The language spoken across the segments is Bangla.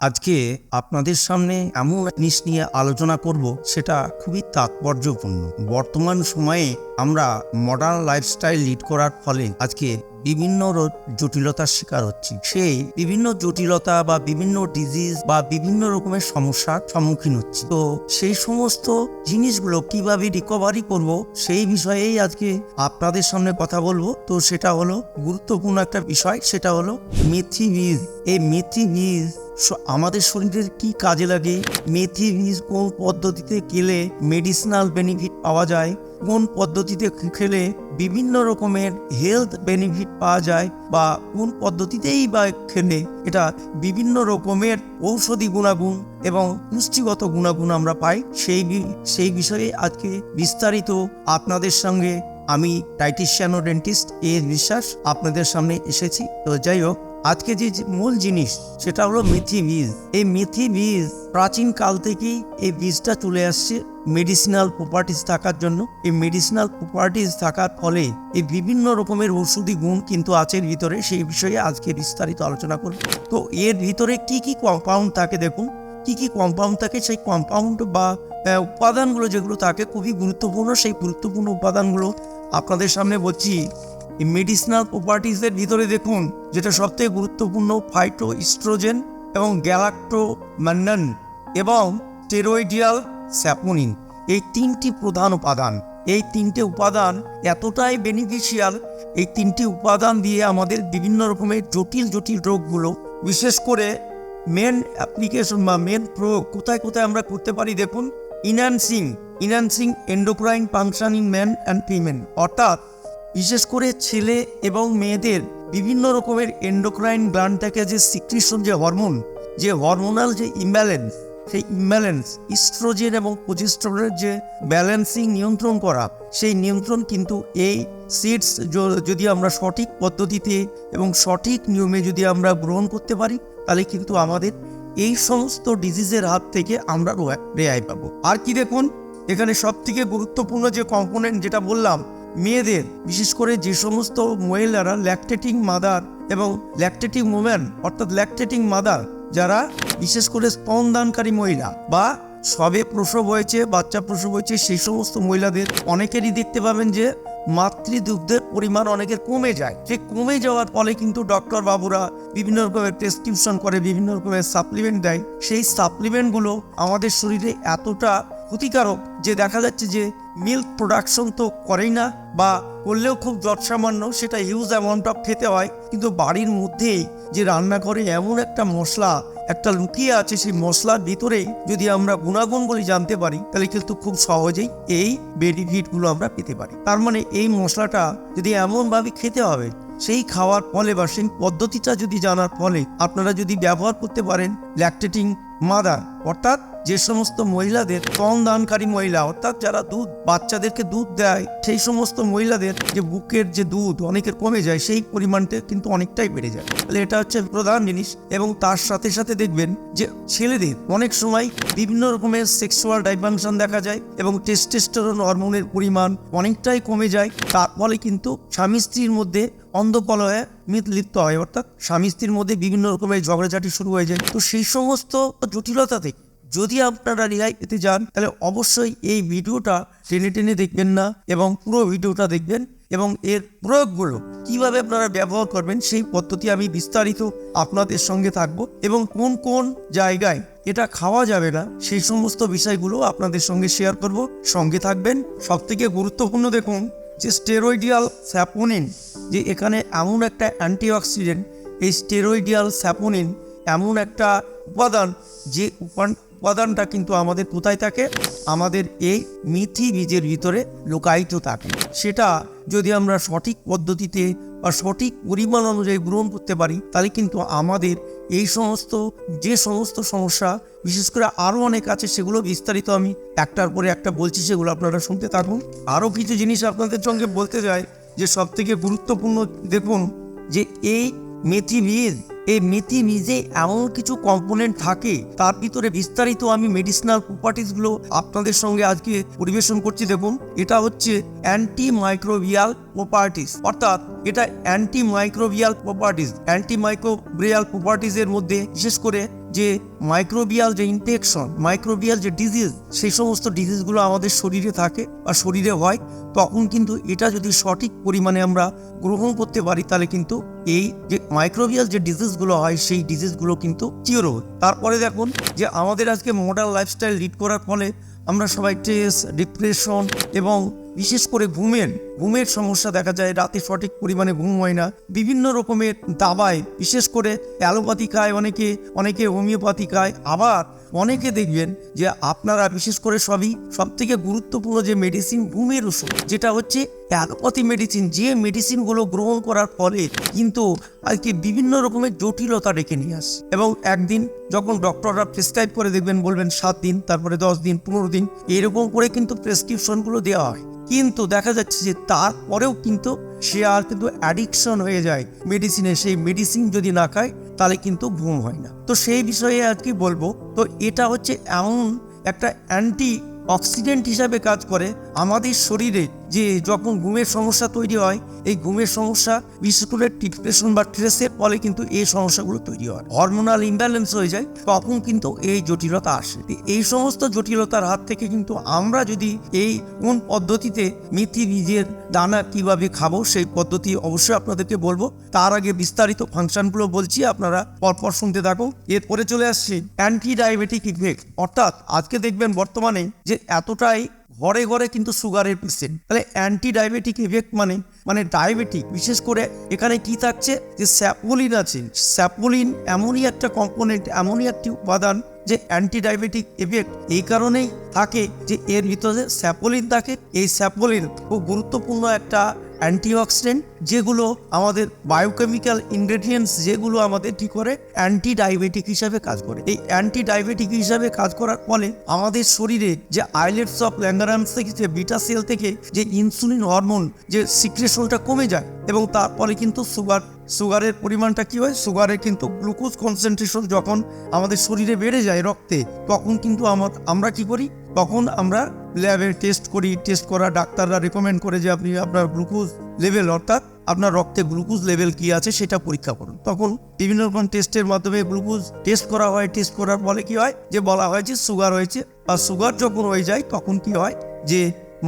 আজকে আপনাদের সামনে এমন জিনিস নিয়ে আলোচনা করব, সেটা খুবই তাৎপর্যপূর্ণ। বর্তমান সময়ে আমরা মডার্ন লাইফস্টাইল লিড করার ফলে আজকে বিভিন্ন জটিলতার শিকার হচ্ছি। সেই বিভিন্ন জটিলতা বা বিভিন্ন ডিজিজ বা বিভিন্ন রকমের সমস্যার সম্মুখীন হচ্ছি। তো সেই সমস্ত জিনিসগুলো কীভাবে রিকভারি করব, সেই বিষয়েই আজকে আপনাদের সামনে কথা বলব। তো সেটা হলো গুরুত্বপূর্ণ একটা বিষয়, সেটা হলো মেথি বীজ এই মেথি বীজ আমাদের শরীরের কি কাজে লাগে? মেথি বীজ কোন পদ্ধতিতে খেলে মেডিসিনাল বেনিফিট পাওয়া যায়? কোন পদ্ধতিতে খেলে বিভিন্ন রকমের হেলথ বেনিফিট পাওয়া যায়? বা কোন পদ্ধতিতেই বা খেলে এটা বিভিন্ন রকমের ঔষধি গুণাগুণ এবং পুষ্টিগত গুণাগুণ আমরা পাই। সেই সেই বিষয়ে আজকে বিস্তারিত আপনাদের সঙ্গে আমি ডাইটিশিয়ান ও ডেন্টিস্ট এর বিশ্বাস আপনাদের সামনে এসেছি। তো যাই হোক আজকে যে মূল জিনিস, সেটা হলো মেথি বীজ। এই মেথি বীজ প্রাচীন কাল থেকেই এই বীজটা চলে আসছে মেডিসিনাল প্রপার্টিস থাকার জন্য। এই মেডিসিনাল প্রপার্টিস থাকার ফলে এই বিভিন্ন রকমের ওষুধি গুণ কিন্তু আছে ভিতরে, সেই বিষয়ে আজকে বিস্তারিত আলোচনা করব। তো এর ভিতরে কি কি কম্পাউন্ড থাকে দেখুন? কি কি কম্পাউন্ড থাকে? সেই কম্পাউন্ড বা উপাদানগুলো যেগুলো থাকে, খুবই গুরুত্বপূর্ণ। সেই গুরুত্বপূর্ণ উপাদানগুলো আপনাদের সামনে বলছি। এই মেডিসিনাল প্রপার্টিজের ভিতরে দেখুন, যেটা সবথেকে গুরুত্বপূর্ণ ফাইটো ইস্ট্রোজেন এবং গ্যালাক্টো ম্যান্ডন এবং স্টেরয়েডিয়াল স্যাপোনিন এই তিনটি প্রধান উপাদান। এই তিনটে উপাদান এতটাই বেনিফিশিয়াল এই তিনটি উপাদান দিয়ে আমাদের বিভিন্ন রকমের জটিল জটিল রোগগুলো, বিশেষ করে মেন অ্যাপ্লিকেশন বা মেন প্রয়োগ কোথায় কোথায় আমরা করতে পারি দেখুন enhancing enhancing endocrine function man and female অর্থাৎ বিশেষ করে ছেলে এবং মেয়েদের বিভিন্ন রকমের এন্ডোক্রাইন গ্ল্যান্ড থেকে যে সিক্রিশন যে হরমোন যে হরমোনাল যে ইমব্যালেন্স সেই ইমব্যালেন্স ইস্ট্রোজেন এবং প্রোজেস্টেরনের যে ব্যালেন্সিং নিয়ন্ত্রণ করা, সেই নিয়ন্ত্রণ কিন্তু এই সিডস যদি আমরা সঠিক পদ্ধতিতে এবং সঠিক নিয়মে যদি আমরা গ্রহণ করতে পারি, তাহলে কিন্তু আমাদের এই সমস্ত ডিজিজের হাত থেকে আমরা রেহাই পাবো। আর কি দেখুন, এখানে সব থেকে গুরুত্বপূর্ণ যে কম্পোনেন্ট যেটা বললাম মেয়েদের, বিশেষ করে যে সমস্ত মহিলারা ল্যাকটেটিং মাদার এবং ল্যাকটেটিং ওম্যান অর্থাৎ ল্যাকটেটিং মাদার যারা বিশেষ করে স্তনদানকারী মহিলা বা সবে প্রসব হয়েছে, বাচ্চা প্রসব হয়েছে, সেই সমস্ত মহিলাদের অনেকেরই দেখতে পাবেন যে মাতৃদুগ্ধের পরিমাণ অনেকের কমে যায়। সে কমে যাওয়ার ফলে কিন্তু ডক্টর বাবুরা বিভিন্ন রকমের প্রেসক্রিপশন করে, বিভিন্ন রকমের সাপ্লিমেন্ট দেয়। সেই সাপ্লিমেন্টগুলো আমাদের শরীরে এতটা ক্ষতিকারক, যে দেখা যাচ্ছে যে মিল্ক প্রোডাকশন তো করেই না বা করলেও খুব যৎসামান্য, সেটা হিউজ অ্যামাউন্ট অফ খেতে হয়। কিন্তু বাড়ির মধ্যেই যে রান্না করে এমন একটা মশলা, একটা লুকিয়ে আছে সেই মশলার ভিতরে যদি আমরা গুণাগুণগুলি জানতে পারি, তাহলে কিন্তু খুব সহজেই এই বেনিফিটগুলো আমরা পেতে পারি। তার মানে এই মশলাটা যদি এমনভাবে খেতে হবে, সেই খাওয়ার ফলে বা সেই পদ্ধতিটা যদি জানার ফলে আপনারা যদি ব্যবহার করতে পারেন ল্যাকটেটিং মাদার অর্থাৎ যে সমস্ত মহিলাদের কম দানকারী মহিলা, অর্থাৎ যারা দুধ, বাচ্চাদেরকে দুধ দেয়, সেই সমস্ত মহিলাদের যে বুকের যে দুধ অনেকের কমে যায়, সেই পরিমাণটা কিন্তু অনেকটাই বেড়ে যায়। তাহলে এটা হচ্ছে প্রধান জিনিস এবং তার সাথে সাথে দেখবেন যে ছেলেদের অনেক সময় বিভিন্ন রকমের সেক্সুয়াল ডাইভাংশন দেখা যায় এবং টেস্টেস্টোরন হরমোনের পরিমাণ অনেকটাই কমে যায়। তার ফলে কিন্তু স্বামী স্ত্রীর মধ্যে অন্ধপলয়ে লিপ্ত হয়, অর্থাৎ স্বামী স্ত্রীর মধ্যে বিভিন্ন রকমের ঝগড়াঝাটি শুরু হয়ে যায়। তো সেই সমস্ত জটিলতা থেকে যদি আপনারা রেহাই পেতে যান তাহলে অবশ্যই এই ভিডিওটা টেনে টেনে দেখবেন না এবং পুরো ভিডিওটা দেখবেন এবং এর প্রয়োগগুলো কীভাবে আপনারা ব্যবহার করবেন সেই পদ্ধতি আমি বিস্তারিত আপনাদের সঙ্গে থাকব এবং কোন কোন জায়গায় এটা খাওয়া যাবে না সেই সমস্ত বিষয়গুলো আপনাদের সঙ্গে শেয়ার করব। সঙ্গে থাকবেন। সব থেকে গুরুত্বপূর্ণ দেখুন যে স্টেরয়েডিয়াল স্যাপোনিন যে এখানে এমন একটা অ্যান্টিঅক্সিডেন্ট এই স্টেরয়েডিয়াল স্যাপোনিন এমন একটা উপাদান যে উপান উপাদানটা কিন্তু আমাদের কোথায় থাকে? আমাদের এই মিথি বীজের ভিতরে লুকায়িত থাকে। সেটা যদি আমরা সঠিক পদ্ধতিতে বা সঠিক পরিমাণ অনুযায়ী গ্রহণ করতে পারি, তাহলে কিন্তু আমাদের এই সমস্ত, যে সমস্ত সমস্যা, বিশেষ করে আরও অনেক আছে, সেগুলো বিস্তারিত আমি একটার পরে একটা বলছি, সেগুলো আপনারা শুনতে থাকুন। আরও কিছু জিনিস আপনাদের সঙ্গে বলতে চাই, যে সব থেকে গুরুত্বপূর্ণ দেখুন, যে এই মেথি বীজ এই মেথি নিজে এমন কিছু কম্পোনেন্ট থাকে, তার ভিতরে বিস্তারিত আমি মেডিসিনাল প্রপার্টিসগুলো আপনাদের সঙ্গে আজকে পরিবেশন করছি। দেখুন, এটা হচ্ছে অ্যান্টি মাইক্রোবিয়াল প্রপার্টিস অর্থাৎ এটা anti microbial properties anti microbial প্রপার্টিসের মধ্যে, বিশেষ করে যে মাইক্রোবিয়াল যে ইনফেকশন মাইক্রোবিয়াল যে ডিজিজ সেই সমস্ত ডিজিজগুলো আমাদের শরীরে থাকে বা শরীরে হয়, তখন কিন্তু এটা যদি সঠিক পরিমাণে আমরা গ্রহণ করতে পারি, তাহলে কিন্তু এই যে মাইক্রোবিয়াল যে ডিজিজগুলো হয়, সেই ডিজিজগুলো কিন্তু কিওর হয় তারপরে দেখুন যে আমাদের আজকে মডার্ন লাইফস্টাইল লিড করার ফলে আমরা সবাই স্ট্রেস ডিপ্রেশন এবং বিশেষ করে ঘুমের ঘুমের সমস্যা দেখা যায়, রাতে সঠিক পরিমাণে ঘুম হয় না। বিভিন্ন রকমের দাবায়, বিশেষ করে অ্যালোপ্যাথি খায় অনেকে অনেকে হোমিওপ্যাথি খায়। আবার অনেকে দেখবেন যে আপনারা বিশেষ করে সবই সব থেকে গুরুত্বপূর্ণ যে মেডিসিন ঘুমের ওষুধ, যেটা হচ্ছে অ্যালোপ্যাথি মেডিসিন যে মেডিসিনগুলো গ্রহণ করার ফলে কিন্তু আজকে বিভিন্ন রকমের জটিলতা ডেকে নিয়ে আসে। এবং একদিন যখন ডক্টররা প্রেসক্রাইব করে দেখবেন, বলবেন সাত দিন, তারপরে দশ দিন, পনেরো দিন, এরকম করে কিন্তু প্রেসক্রিপশনগুলো দেওয়া হয়। কিন্তু দেখা যাচ্ছে যে তারপরেও কিন্তু সে আর কিন্তু অ্যাডিকশন হয়ে যায় মেডিসিনে সেই মেডিসিন যদি না খায়, তাহলে কিন্তু ঘুম হয় না। তো সেই বিষয়ে আজকে বলব, তো এটা হচ্ছে এমন একটা অ্যান্টি অক্সিডেন্ট হিসাবে কাজ করে আমাদের শরীরে। যে যখন ঘুমের সমস্যা তৈরি হয়, এই ঘুমের সমস্যা, বিশেষ করে ডিপ্রেশন বা স্ট্রেসের ফলে কিন্তু এই সমস্যাগুলো তৈরি হয়। হরমোনাল ইমব্যালেন্স হয়ে যায়, তখন কিন্তু এই জটিলতা আসে। এই সমস্ত জটিলতার হাত থেকে কিন্তু আমরা যদি এই কোন পদ্ধতিতে মিথি নিজের দানা কীভাবে খাব, সেই পদ্ধতি অবশ্যই আপনাদেরকে বলব। তার আগে বিস্তারিত ফাংশনগুলো বলছি, আপনারা পরপর শুনতে থাকুন। এরপরে চলে আসছি অ্যান্টি ডায়াবেটিক ইফেক্ট অর্থাৎ আজকে দেখবেন বর্তমানে যে এতটাই ঘরে ঘরে কিন্তু সুগারের পেশেন্ট তাহলে অ্যান্টি ডায়াবেটিক ইফেক্ট মানে মানে ডায়াবেটিক বিশেষ করে এখানে কি থাকছে যে স্যাপোলিন আছে। স্যাপোলিন এমনই একটা কম্পোনেন্ট এমনই একটি উপাদান যে অ্যান্টি ডায়াবেটিক এফেক্ট এই কারণেই থাকে যে এর ভিতরে স্যাপোলিন থাকে। এই স্যাপোলিন খুব গুরুত্বপূর্ণ একটা অ্যান্টিঅক্সিডেন্ট, যেগুলো আমাদের বায়োকেমিক্যাল ইনগ্রেডিয়েন্টস যেগুলো আমাদের কি করে? অ্যান্টি ডায়াবেটিক হিসাবে কাজ করে। এই অ্যান্টি ডায়াবেটিক হিসাবে কাজ করার ফলে আমাদের শরীরে যে আইলেটস অফ ল্যাঙ্গারামস থেকে, যে বিটা সেল থেকে যে ইনসুলিন হরমোন যে সিক্রেশনটা কমে যায় এবং তারপরে কিন্তু সুগার সুগারের পরিমাণটা কি হয়? সুগারের কিন্তু গ্লুকোজ কনসেন্ট্রেশন যখন আমাদের শরীরে বেড়ে যায় রক্তে, তখন কিন্তু আমার আমরা কি করি? তখন আমরা ল্যাবে টেস্ট করি টেস্ট করা, ডাক্তাররা রেকমেন্ড করে যে আপনি আপনার গ্লুকোজ লেভেল অর্থাৎ আপনার রক্তে গ্লুকোজ লেভেল কি আছে সেটা পরীক্ষা করুন। তখন বিভিন্ন রকম টেস্টের মাধ্যমে গ্লুকোজ টেস্ট করা হয়। টেস্ট করার ফলে কি হয় যে বলা হয় যে সুগার হয়েছে বা সুগার যখন হয়ে যায় তখন কি হয় যে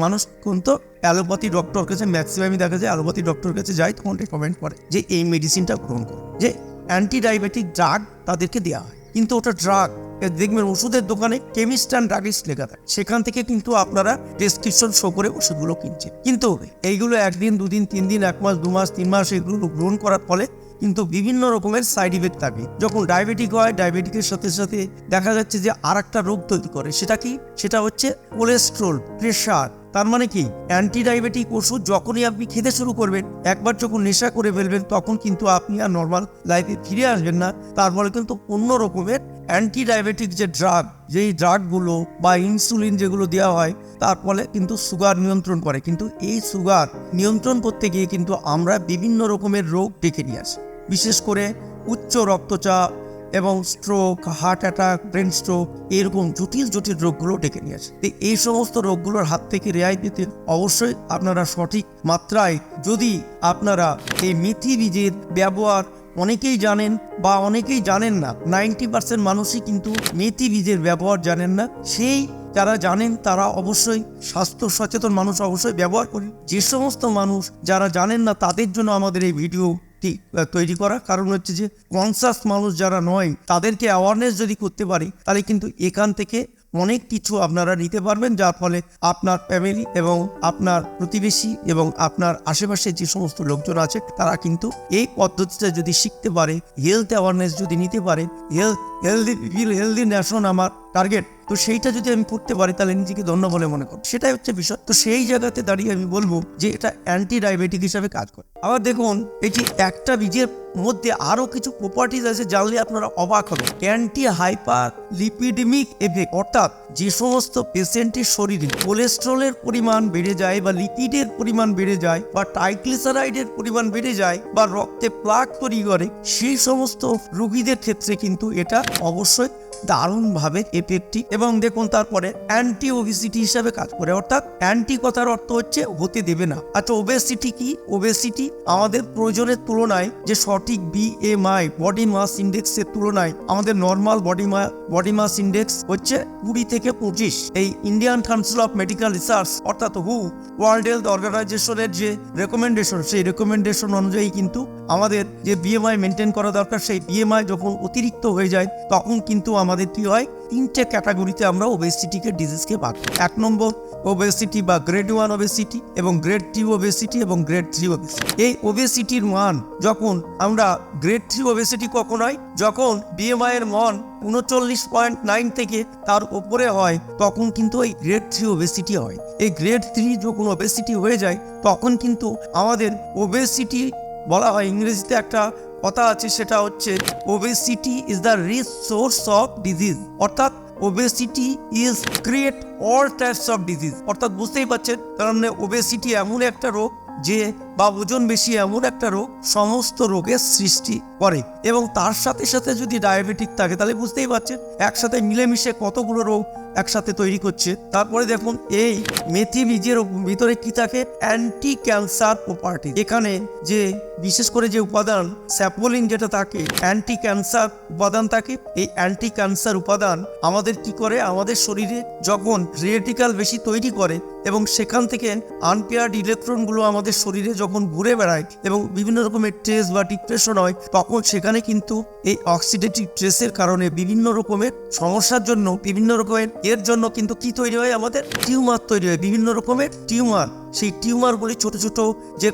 মানুষ কিন্তু অ্যালোপ্যাথি ডক্টর কাছে ম্যাক্সিমামই দেখা যায় অ্যালোপ্যাথি ডক্টর কাছে যায়, তখন রেকমেন্ড করে যে এই মেডিসিনটা গ্রহণ করো যে অ্যান্টি ডায়াবেটিক ড্রাগ তাদেরকে দেওয়া হয়। কিন্তু ওটা ড্রাগ দেখবেন ওষুধের দোকানে কেমিস্ট অ্যান্ড ড্রাগিস্ট লেখা থাকে। সেখান থেকে কিন্তু আপনারা প্রেসক্রিপশন শো করে ওষুধগুলো কিনছেন। কিন্তু এইগুলো একদিন, দুদিন, তিন দিন, এক মাস, দু মাস, তিন মাস এগুলো গ্রহণ করার ফলে কিন্তু বিভিন্ন রকমের সাইড ইফেক্ট থাকে। যখন ডায়াবেটিক হয় ডায়াবেটিকের সাথে সাথে দেখা যাচ্ছে যে আর রোগ তৈরি করে। সেটা কি? সেটা হচ্ছে কোলেস্ট্রল প্রেশার তার মানে কি? অ্যান্টি ডায়াবেটিক ওষুধ যখনই আপনি খেতে শুরু করবেন, একবার যখন নেশা করে ফেলবেন, তখন কিন্তু আপনি আর নর্মাল লাইফে ফিরে আসবেন না। তারপরে কিন্তু অন্য রকমের অ্যান্টি ডায়াবেটিক যে ড্রাগ যেই ড্রাগগুলো বা ইনসুলিন যেগুলো দেওয়া হয়, তার ফলে কিন্তু সুগার নিয়ন্ত্রণ করে। কিন্তু এই সুগার নিয়ন্ত্রণ করতে গিয়ে কিন্তু আমরা বিভিন্ন রকমের রোগ ডেকে নিয়ে আসি। বিশেষ করে উচ্চ রক্তচাপ এবং stroke heart attack brain stroke এরকম জটিল জটিল রোগগুলো ডেকে নিয়ে আসে তো এই সমস্ত রোগগুলোর হাত থেকে রেহাই পেতে অবশ্যই আপনারা সঠিক মাত্রায় যদি আপনারা এই মেথি বীজের ব্যবহার অনেকেই জানেন বা অনেকেই জানেন না, নাইনটি পার্সেন্ট মানুষই কিন্তু মেথি বীজের ব্যবহার জানেন না। সেই যারা জানেন তারা অবশ্যই স্বাস্থ্য সচেতন মানুষ অবশ্যই ব্যবহার করেন। যে সমস্ত মানুষ যারা জানেন না তাদের জন্য আমাদের এই ভিডিও টি তৈরি করা কারণ হচ্ছে যে কনসাস মানুষ যারা নয়, তাদেরকে অ্যাওয়ারনেস যদি করতে পারি, তাহলে কিন্তু এখান থেকে অনেক কিছু আপনারা নিতে পারবেন, যার ফলে আপনার ফ্যামিলি এবং আপনার প্রতিবেশী এবং আপনার আশেপাশে যে সমস্ত লোকজন আছে, তারা কিন্তু এই পদ্ধতিটা যদি শিখতে পারে হেলথ অ্যাওয়ারনেস যদি নিতে পারে হেলথ হেলদি হেলদি ন্যাশন আমার টার্গেট তো সেইটা যদি আমি করতে পারি, তাহলে নিজেকে ধন্য বলে মনে করি সেটাই হচ্ছে বিষয়। তো সেই জায়গাতে দাঁড়িয়ে আমি বলব যে, এটা অ্যান্টি ডায়াবেটিক হিসাবে কাজ করে। আবার দেখুন এটি একটা বীজের মধ্যে আরও কিছু প্রপার্টিজ আছে জানলে আপনারা অবাক হবেন। অ্যান্টি হাইপার লিপিডেমিক এফেক্ট অর্থাৎ যে সমস্ত পেশেন্টের শরীরে কোলেস্ট্রলের পরিমাণ বেড়ে যায় বা লিপিডের পরিমাণ বেড়ে যায় বা ট্রাইগ্লিসারাইডের পরিমাণ বেড়ে যায় বা রক্তে প্লাক তৈরি করে, সেই সমস্ত রোগীদের ক্ষেত্রে কিন্তু এটা অবশ্যই দারুণভাবে এফেক্টিভ এবং দেখুন তারপরে অ্যান্টি ওবিসিটি হিসাবে কাজ করে, অর্থাৎ অ্যান্টি কথার অর্থ হচ্ছে হতে দেবে না। আচ্ছা ওবেসিটি কি? ওবেসিটি আমাদের প্রয়োজনের তুলনায় যে সঠিক বিএমআই বডি মাস ইন্ডেক্সের তুলনায় আমাদের normal body body mass index হচ্ছে কুড়ি থেকে পঁচিশ। এই Indian Council of Medical Research অর্থাৎ হু ওয়ার্ল্ড হেলথ অর্গানাইজেশনের যে রেকমেন্ডেশন সেই রেকমেন্ডেশন অনুযায়ী কিন্তু আমাদের যে বিএমআই মেনটেন করা দরকার, সেই বিএমআই যখন অতিরিক্ত হয়ে যায়, তখন কিন্তু আমাদের কি হয়, তিনটে ক্যাটাগরিতে আমরা ওবেসিটিকে ডিজিজকে ভাগ করি। এক নম্বর ওবেসিটি বা গ্রেড ওয়ান ওবেসিটি এবং গ্রেড টু ওবেসিটি এবং গ্রেড থ্রি ওবেসিটি এই ওবেসিটির মান যখন আমরা গ্রেড থ্রি ওবেসিটি কখন হয়? যখন বিএমআই এর মান উনচল্লিশ পয়েন্ট নাইন থেকে তার উপরে হয়, তখন কিন্তু এই গ্রেড থ্রি ওবেসিটি হয়। এই গ্রেড থ্রি যখন ওবেসিটি হয়ে যায়, তখন কিন্তু আমাদের ওবেসিটি বলা হয় ইংরেজিতে একটা কথা আছে সেটা হচ্ছে obesity is the rich source of disease অর্থাৎ obesity is create all types of disease অর্থাৎ বুঝতেই পারছেন, তার মানে ওবেসিটি এমন একটা রোগ যে বা ওজন বেশি এমন একটা রোগ সমস্ত রোগের সৃষ্টি করে। এবং তার সাথে সাথে যদি ডায়াবেটিক থাকে, তাহলে বুঝতেই পারছেন একসাথে মিলেমিশে কতগুলো রোগ একসাথে তৈরি করছে। তারপরে দেখুন, এই মেথি বীজের ভিতরে কি থাকে? Anti cancer property. এখানে যে, বিশেষ করে যে উপাদান, স্যাপোলিন যেটা থাকে অ্যান্টি ক্যান্সার উপাদান থাকে। এই অ্যান্টি ক্যান্সার উপাদান আমাদের কি করে? আমাদের শরীরে যখন রেটিকাল বেশি তৈরি করে এবং সেখান থেকে আনপেয়ার্ড ইলেকট্রনগুলো আমাদের শরীরে যখন ঘুরে বেড়ায় এবং বিভিন্ন রকমের ট্রেস বা ডিপ্রেশন হয়, তখন সেখানে কিন্তু এই অক্সিডেটিভ ট্রেসের কারণে বিভিন্ন রকমের সমস্যার জন্য, বিভিন্ন রকমের এর জন্য কিন্তু কি তৈরি হয় আমাদের? টিউমার তৈরি হয়, বিভিন্ন রকমের টিউমার সেই টিউমারগুলি ছোট ছোট যে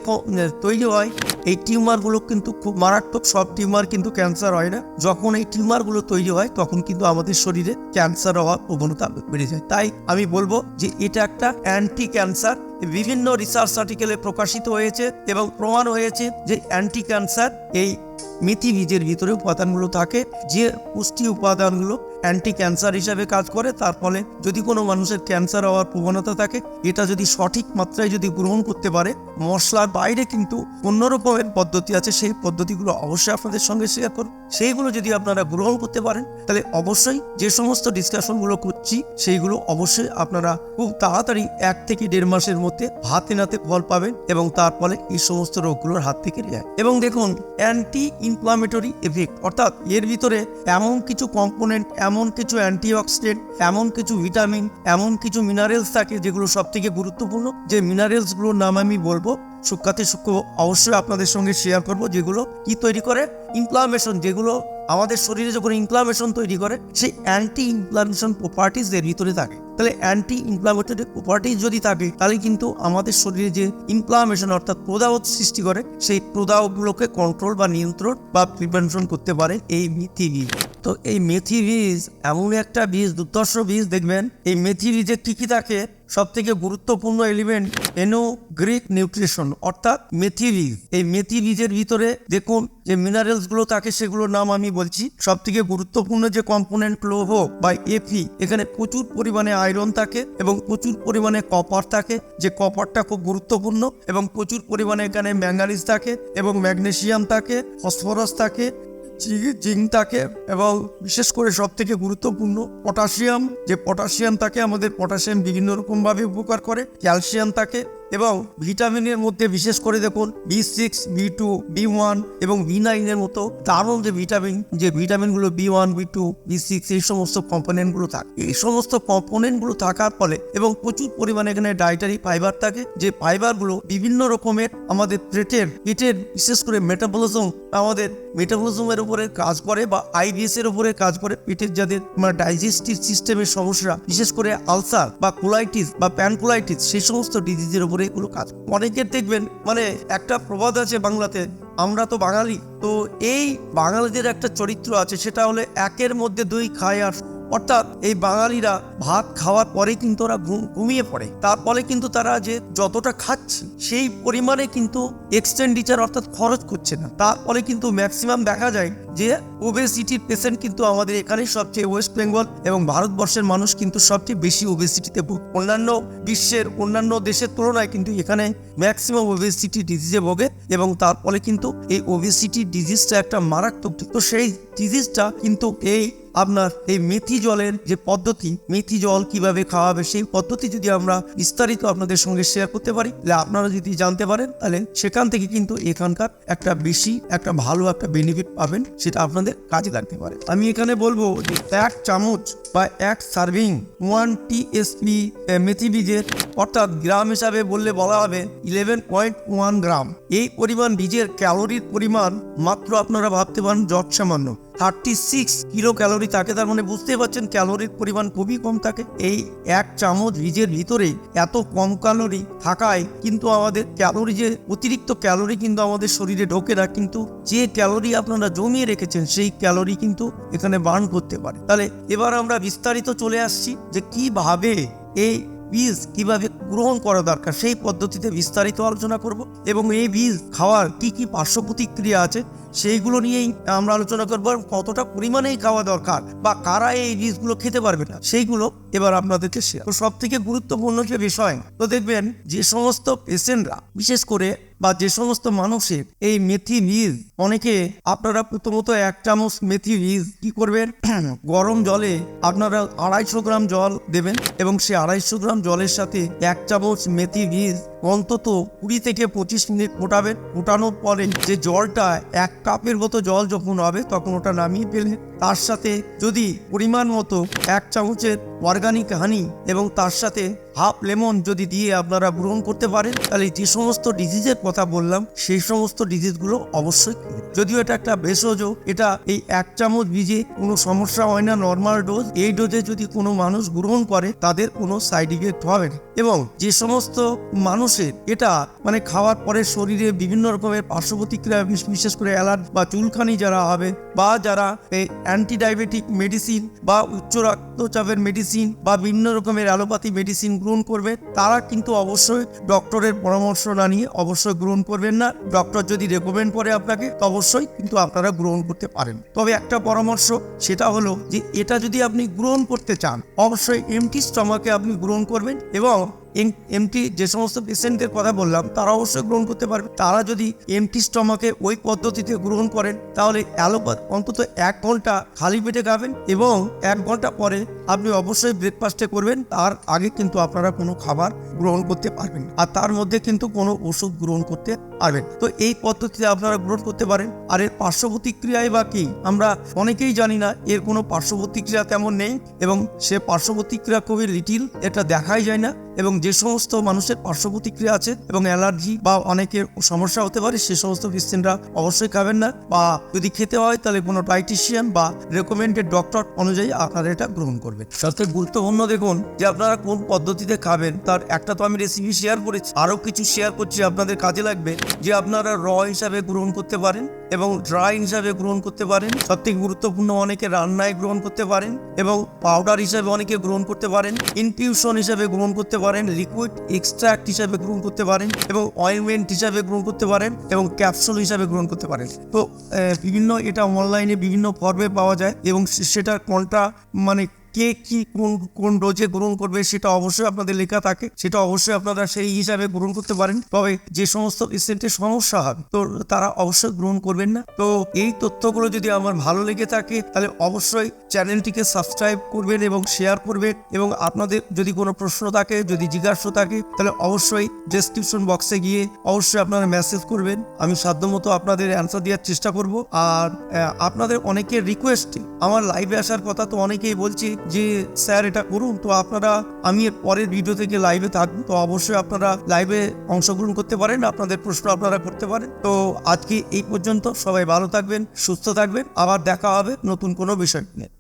তৈরি হয়, এই টিউমারগুলো কিন্তু খুব মারাত্মক, সব টিউমার কিন্তু ক্যান্সার হয় না। যখন এই টিউমারগুলো তৈরি হয়, তখন কিন্তু আমাদের শরীরে ক্যান্সার হওয়ার প্রবণতা বেড়ে যায়। তাই আমি বলব যে এটা একটা অ্যান্টি ক্যান্সার বিভিন্ন রিসার্চ আর্টিকেলে প্রকাশিত হয়েছে এবং প্রমাণ হয়েছে যে অ্যান্টি ক্যান্সার এই মেথি বীজের ভিতরে উপাদানগুলো থাকে, যে পুষ্টি উপাদানগুলো অ্যান্টি ক্যান্সার হিসাবে কাজ করে, তার ফলে যদি কোনো মানুষের ক্যান্সার হওয়ার প্রবণতা থাকে, এটা যদি সঠিক মাত্রায় যদি গ্রহণ করতে পারে, মশলার বাইরে কিন্তু অন্য রকমের পদ্ধতি আছে, সেই পদ্ধতিগুলো অবশ্যই আপনাদের সঙ্গে শেয়ার করুন সেইগুলো যদি আপনারা গ্রহণ করতে পারেন, তাহলে অবশ্যই যে সমস্ত ডিসকাশনগুলো করছি, সেইগুলো অবশ্যই আপনারা খুব তাড়াতাড়ি এক থেকে দেড় মাসের মধ্যে হাতে নাতে ফল পাবেন এবং তার ফলে এই সমস্ত রোগগুলোর হাত থেকে রেহাই। এবং দেখুন অ্যান্টি ইনফ্লামেটরি এফেক্ট অর্থাৎ এর ভিতরে এমন কিছু কম্পোনেন্ট এমন কিছু অ্যান্টিঅক্সিডেন্ট এমন কিছু ভিটামিন এমন কিছু মিনারেলস থাকে যেগুলো সব থেকে গুরুত্বপূর্ণ, যে মিনারেলসগুলোর নাম আমি বলব সূক্ষাতে সূক্ষ্ম অবশ্যই আপনাদের সঙ্গে শেয়ার করব, যেগুলো কি তৈরি করে? ইনফ্লামেশন যেগুলো আমাদের শরীরে যখন ইনফ্লামেশন তৈরি করে, সেই অ্যান্টি ইনফ্লামেশন প্রপার্টিস এর ভিতরে থাকে। তাহলে অ্যান্টি ইনফ্লামেটরি প্রপার্টিজ যদি থাকে, তাহলে কিন্তু আমাদের শরীরে যে ইনফ্লামেশন অর্থাৎ প্রদাহ সৃষ্টি করে, সেই প্রদাহগুলোকে কন্ট্রোল বা নিয়ন্ত্রণ বা প্রিভেনশন করতে পারে এই মেথি বীজ তো এই মেথি বীজ এমন একটা বীজ দুর্দর্শ বীজ, দেখবেন, এই মেথি বীজে কি কি থাকে? সব থেকে গুরুত্বপূর্ণ এলিমেন্ট এনো গ্রিক নিউট্রিশন অর্থাৎ মেথি বীজ এই মেথি বীজের ভিতরে দেখুন, যে মিনারেলসগুলো থাকে, সেগুলোর নাম আমি বলছি। সব থেকে গুরুত্বপূর্ণ যে কম্পোনেন্ট লৌহ বা এফি এখানে প্রচুর পরিমাণে আয়রন থাকে এবং প্রচুর পরিমাণে কপার থাকে, যে কপারটা খুব গুরুত্বপূর্ণ এবং প্রচুর পরিমাণে এখানে ম্যাঙ্গানিজ থাকে এবং ম্যাগনেশিয়াম থাকে, ফসফরাস থাকে জিঙ্ক থাকে এবং বিশেষ করে সব থেকে গুরুত্বপূর্ণ পটাশিয়াম, যে পটাশিয়াম থাকে আমাদের পটাশিয়াম বিভিন্ন রকমভাবে উপকার করে, ক্যালসিয়াম থাকে এবং ভিটামিনের মধ্যে বিশেষ করে দেখুন B six, B two, B one এবং বি নাইনের মতো দারুণ যে ভিটামিন, যে ভিটামিনগুলো B one, B two, B six এই সমস্ত কম্পোনেন্টগুলো থাকে। এই সমস্ত কম্পোনেন্টগুলো থাকার ফলে এবং প্রচুর পরিমাণে এখানে ডায়েটারি ফাইবার থাকে, যে ফাইবারগুলো বিভিন্ন রকমের আমাদের পেটের পেটের বিশেষ করে মেটাবলিজম আমাদের মেটাবলিজমের উপরে কাজ করে বা আইবিএস এর উপরে কাজ করে পেটের যাদের মানে ডাইজেস্টিভ সিস্টেমের সমস্যা, বিশেষ করে আলসার বা কোলাইটিস বা প্যানকোলাইটিস সেই সমস্ত ডিজিজের উপরে এগুলো কাজ। অনেকে অনেকের দেখবেন মানে একটা প্রবাদ আছে বাংলাতে, আমরা তো বাঙালি, তো এই বাঙালিদের একটা চরিত্র আছে, সেটা হলে একের মধ্যে দুই খায় আর অর্থাৎ এই বাঙালিরা ভাত খাওয়ার পরে কিন্তু ওরা ঘুমিয়ে পড়ে। তারপরে কিন্তু তারা যে যতটা খাচ্ছে, সেই পরিমাণে কিন্তু এক্সপেন্ডিচার অর্থাৎ খরচ করছে না। তার ফলে কিন্তু ম্যাক্সিমাম দেখা যায় যে ওবেসিটির পেশেন্ট কিন্তু আমাদের এখানে সবচেয়ে ওয়েস্ট বেঙ্গল এবং ভারতবর্ষের মানুষ কিন্তু সবচেয়ে বেশি ওবেসিটিতে ভোগ। অন্যান্য বিশ্বের অন্যান্য দেশের তুলনায় কিন্তু এখানে ম্যাক্সিমাম ওবেসিটি ডিজিজে ভোগে এবং তার ফলে কিন্তু এই ওবেসিটি ডিজিজটা একটা মারাত্মক। তো সেই ডিজিজটা কিন্তু এই আপনার এই মেথি জলের যে পদ্ধতি, মেথি জল কীভাবে খাওয়াবে, সেই পদ্ধতি যদি আমরা বিস্তারিত আপনাদের সঙ্গে শেয়ার করতে পারি, তাহলে আপনারা যদি জানতে পারেন, তাহলে সেখান থেকে কিন্তু এখানকার একটা বেশি, একটা ভালো একটা বেনিফিট পাবেন, সেটা আপনাদের কাজে লাগতে পারে। আমি এখানে বলব যে এক চামচ বা এক সার্ভিং ওয়ান টিএসপি মেথি বীজের, অর্থাৎ গ্রাম হিসাবে বললে বলা হবে ইলেভেন পয়েন্ট ওয়ান গ্রাম। এই পরিমাণ বীজের ক্যালোরির পরিমাণ মাত্র আপনারা ভাবতে পারেন যত সামান্য থার্টি সিক্স কিলো ক্যালোরি থাকে, তার মানে বুঝতে পারছেন ক্যালোরির পরিমাণ খুবই কম থাকে। এই এক চামচ বীজের ভিতরে এত কম ক্যালোরি থাকায় কিন্তু আমাদের ক্যালোরি যে, অতিরিক্ত ক্যালোরি কিন্তু আমাদের শরীরে ঢোকে না, কিন্তু যে ক্যালোরি আপনারা জমিয়ে রেখেছেন, সেই ক্যালোরি কিন্তু এখানে বার্ন করতে পারে। তাহলে এবার আমরা বিস্তারিত চলে আসছি যে কীভাবে এই বীজ কীভাবে গ্রহণ করা দরকার, সেই পদ্ধতিতে বিস্তারিত আলোচনা করব এবং এই বীজ খাওয়ার কি কি পার্শ্ব প্রতিক্রিয়া আছে সেইগুলো নিয়েই আমরা আলোচনা করব কতটা পরিমাণেই খাওয়া দরকার বা কারা এই জিনিসগুলো খেতে পারবে না, সেইগুলো এবার আপনাদেরকে শেয়ার তো সব থেকে গুরুত্বপূর্ণ যে বিষয়, তো দেখবেন যে সমস্ত পেশেন্টরা বিশেষ করে বা যে সমস্ত মানুষের এই মেথি বীজ, অনেকে আপনারা প্রথমত এক চামচ মেথি বীজ কি করবেন? গরম জলে আপনারা আড়াইশো গ্রাম জল দেবেন এবং সেই আড়াইশো গ্রাম জলের সাথে এক চামচ মেথি বীজ অন্তত কুড়ি থেকে পঁচিশ মিনিট ফোটাবেন। ফোটানোর পরে যে জলটা এক কাপের মতো জল যখন হবে, তখন ওটা নামিয়ে ফেলে তার সাথে যদি পরিমাণ মতো এক চামচের অর্গানিক হানি এবং তার সাথে হাফ লেমন যদি দিয়ে আপনারা গ্রহণ করতে পারেন, তাহলে যে সমস্ত ডিজিজের কথা বললাম, সেই সমস্ত ডিজিজগুলো অবশ্যই যদিও এটা একটা ভেষজ, এটা এই এক চামচ বীজে কোনো সমস্যা হয় না নর্মাল ডোজ এই ডোজে যদি কোনো মানুষ গ্রহণ করে, তাদের কোনো সাইড ইফেক্ট হবে না। এবং যে সমস্ত মানুষের, এটা মানে খাওয়ার পরে শরীরে বিভিন্ন রকমের পার্শ্ব প্রতিক্রিয়া বিশেষ করে অ্যালার্ট বা চুলখানি যারা হবে, বা যারা এই অ্যান্টি ডায়াবেটিক মেডিসিন বা উচ্চ রক্তচাপের মেডিসিন বা বিভিন্ন রকমের অ্যালোপ্যাথি মেডিসিন গ্রহণ করবে, তারা কিন্তু অবশ্যই ডক্টরের পরামর্শ না নিয়ে অবশ্যই গ্রহণ করবেন না। ডক্টর যদি রেকমেন্ড করে আপনাকে অবশ্যই কিন্তু আপনারা গ্রহণ করতে পারেন। তবে একটা পরামর্শ, সেটা হলো যে, এটা যদি আপনি গ্রহণ করতে চান, অবশ্যই এমটি স্টমাকে আপনি গ্রহণ করবেন এবং এমটি যে সমস্ত পেশেন্টদের কথা বললাম, তারা অবশ্যই গ্রহণ করতে পারবে। তারা যদি এমটি স্টমাকে ওই পদ্ধতিতে গ্রহণ করেন, তাহলে অ্যালোপ্যাথ অন্তত এক ঘণ্টা খালি পেটে খাবেন এবং এক ঘণ্টা পরে আপনি অবশ্যই ব্রেকফাস্টে করবেন, তার আগে কিন্তু আপনারা কোনো খাবার গ্রহণ করতে পারবেন আর তার মধ্যে কিন্তু কোনো ওষুধ গ্রহণ করতে পারবেন তো এই পদ্ধতিতে আপনারা গ্রহণ করতে পারেন। আর এর পার্শ্ব প্রতিক্রিয়ায় বা কি, আমরা অনেকেই জানি না, এর কোনো পার্শ্ব প্রতিক্রিয়া তেমন নেই এবং সে পার্শ্ব প্রতিক্রিয়া খুবই লিটিল এটা দেখাই যায় না এবং যে সমস্ত মানুষের পার্শ্ব প্রতিক্রিয়া আছে এবং অ্যালার্জি বা অনেকের সমস্যা হতে পারে, সে সমস্ত পেশেন্টরা অবশ্যই খাবেন না বা যদি খেতে হয়, তাহলে কোনো ডায়েটিশিয়ান বা রেকমেন্ডেড ডক্টর অনুযায়ী আপনারা এটা গ্রহণ করবেন। সবথেকে গুরুত্বপূর্ণ দেখুন যে আপনারা কোন পদ্ধতিতে খাবেন, তার একটা তো আমি রেসিপি শেয়ার করেছি, আরও কিছু শেয়ার করছি আপনাদের কাজে লাগবে যে আপনারা র হিসাবে গ্রহণ করতে পারেন এবং ড্রাই হিসাবে গ্রহণ করতে পারেন। সবথেকে গুরুত্বপূর্ণ অনেকে রান্নায় গ্রহণ করতে পারেন এবং পাউডার হিসাবে অনেকে গ্রহণ করতে পারেন ইনফিউশন হিসাবে গ্রহণ করতে পারেন লিকুইড এক্সট্রাক্ট হিসাবে গ্রহণ করতে পারেন এবং অয়েলমেন্ট হিসাবে গ্রহণ করতে পারেন এবং ক্যাপসুল হিসাবে গ্রহণ করতে পারেন। তো বিভিন্ন এটা অনলাইনে বিভিন্ন পর্বে পাওয়া যায় এবং সেটা কোনটা মানে কে কি কোন কোন ডোজে গ্রহণ করবে সেটা অবশ্যই আপনাদের লেখা থাকে। সেটা অবশ্যই আপনারা সেই হিসাবে গ্রহণ করতে পারেন। তবে যে সমস্ত পেশেন্টের সমস্যা হবে, তো তারা অবশ্যই গ্রহণ করবেন না। তো এই তথ্যগুলো যদি আমার ভালো লেগে থাকে, তাহলে অবশ্যই চ্যানেলটিকে সাবস্ক্রাইব করবেন এবং শেয়ার করবেন। এবং আপনাদের যদি কোনো প্রশ্ন থাকে, যদি জিজ্ঞাসা থাকে, তাহলে অবশ্যই ডেসক্রিপশন বক্সে গিয়ে অবশ্যই আপনারা মেসেজ করবেন। আমি সাধ্যমতো আপনাদের অ্যান্সার দেওয়ার চেষ্টা করব। আর আপনাদের অনেকের রিকোয়েস্টে আমার লাইভে আসার কথা তো অনেকেই বলছে যে স্যার এটা করুন, তো আপনারা, আমি এর পরের ভিডিও থেকে লাইভে থাকব, তো অবশ্যই আপনারা লাইভে অংশগ্রহণ করতে পারেন, আপনাদের প্রশ্ন আপনারা করতে পারেন। তো আজকে এই পর্যন্ত সবাই ভালো থাকবেন, সুস্থ থাকবেন, আবার দেখা হবে নতুন কোনো বিষয় নিয়ে।